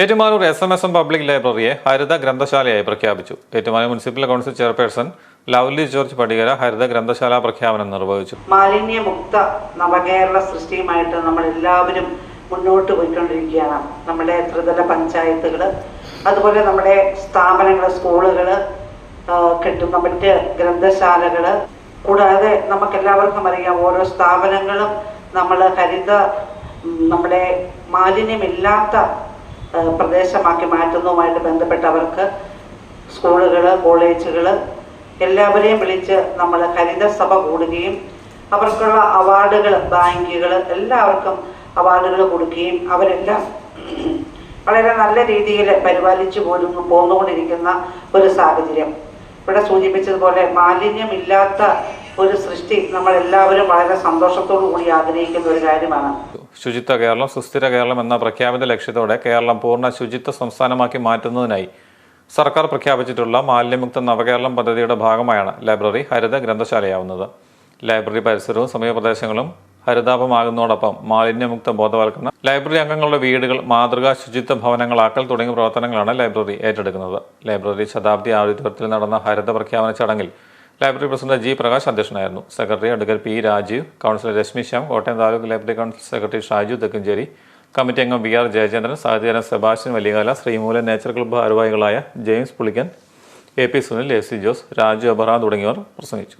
Ettumanoor S M S M public ലൈബ്രറിയെ ഹരിത ഗ്രന്ഥശാലയായി പ്രഖ്യാപിച്ചു. Ettumanoor municipal council chairperson Lovely George Padikara ഹരിത ഗ്രന്ഥശാല പ്രഖ്യാപനം നിർവഹിച്ചു. മാലിന്യമുക്ത നവകേരള സൃഷ്ടിയുമായിട്ട് നമ്മൾ എല്ലാവരും മുന്നോട്ട് പോയിക്കൊണ്ടിരിക്കുകയാണ്. നമ്മുടെ ത്രിതല പഞ്ചായത്തുകൾ അതുപോലെ നമ്മുടെ സ്ഥാപനങ്ങൾ സ്കൂളുകൾ കിട്ടുന്ന മറ്റ് ഗ്രന്ഥശാലകൾ കൂടാതെ നമുക്കെല്ലാവർക്കും അറിയാം ഓരോ സ്ഥാപനങ്ങളും നമ്മൾ ഹരിത നമ്മുടെ മാലിന്യമില്ലാത്ത പ്രദേശമാക്കി മാറ്റുന്നതുമായിട്ട് ബന്ധപ്പെട്ടവർക്ക് സ്കൂളുകൾ കോളേജുകൾ എല്ലാവരെയും വിളിച്ച് നമ്മൾ ഹരിതസഭ കൂടുകയും അവർക്കുള്ള അവാർഡുകൾ ബാങ്കുകൾ എല്ലാവർക്കും അവാർഡുകൾ കൊടുക്കുകയും അവരെല്ലാം വളരെ നല്ല രീതിയിൽ പരിപാലിച്ചു പോലും പോന്നുകൊണ്ടിരിക്കുന്ന ഒരു സാഹചര്യം. ഇവിടെ സൂചിപ്പിച്ചതുപോലെ മാലിന്യമില്ലാത്ത ഒരു സൃഷ്ടി നമ്മളെല്ലാവരും വളരെ സന്തോഷത്തോടു കൂടി ആഗ്രഹിക്കുന്ന ഒരു കാര്യമാണ്. ശുചിത്വ കേരളം സുസ്ഥിര കേരളം എന്ന പ്രഖ്യാപിത ലക്ഷ്യത്തോടെ കേരളം പൂർണ ശുചിത്വ സംസ്ഥാനമാക്കി മാറ്റുന്നതിനായി സർക്കാർ പ്രഖ്യാപിച്ചിട്ടുള്ള മാലിന്യമുക്ത നവകേരളം പദ്ധതിയുടെ ഭാഗമായാണ് ലൈബ്രറി ഹരിത ഗ്രന്ഥശാലയാവുന്നത്. ലൈബ്രറി പരിസരവും സമീപപ്രദേശങ്ങളും ഹരിതാപമാകുന്നതോടൊപ്പം മാലിന്യമുക്ത ബോധവൽക്കരണം ലൈബ്രറി അംഗങ്ങളുടെ വീടുകൾ മാതൃകാ ശുചിത്വ ഭവനങ്ങളാക്കൽ തുടങ്ങിയ പ്രവർത്തനങ്ങളാണ് ലൈബ്രറി ഏറ്റെടുക്കുന്നത്. ലൈബ്രറി ശതാബ്ദി ആഡിറ്റോറിയത്തിൽ നടന്ന ഹരിത പ്രഖ്യാപന ചടങ്ങിൽ ലൈബ്രറി പ്രസിഡന്റ് ജി പ്രകാശ് അധ്യക്ഷനായിരുന്നു. Secretary advocate P Rajeev councillor Rashmi Shyam Kottayam taluk library council secretary Shaju Thekkanchery committee അംഗം ബി ആർ ജയചന്ദ്രൻ സാഹിത്യകാരൻ Sebastian Valiyakala Sreemoolan nature club ഭാരവാഹികളായ James Pulikkan A P Sunil A C Jose Raju Abara തുടങ്ങിയവർ പ്രസംഗിച്ചു.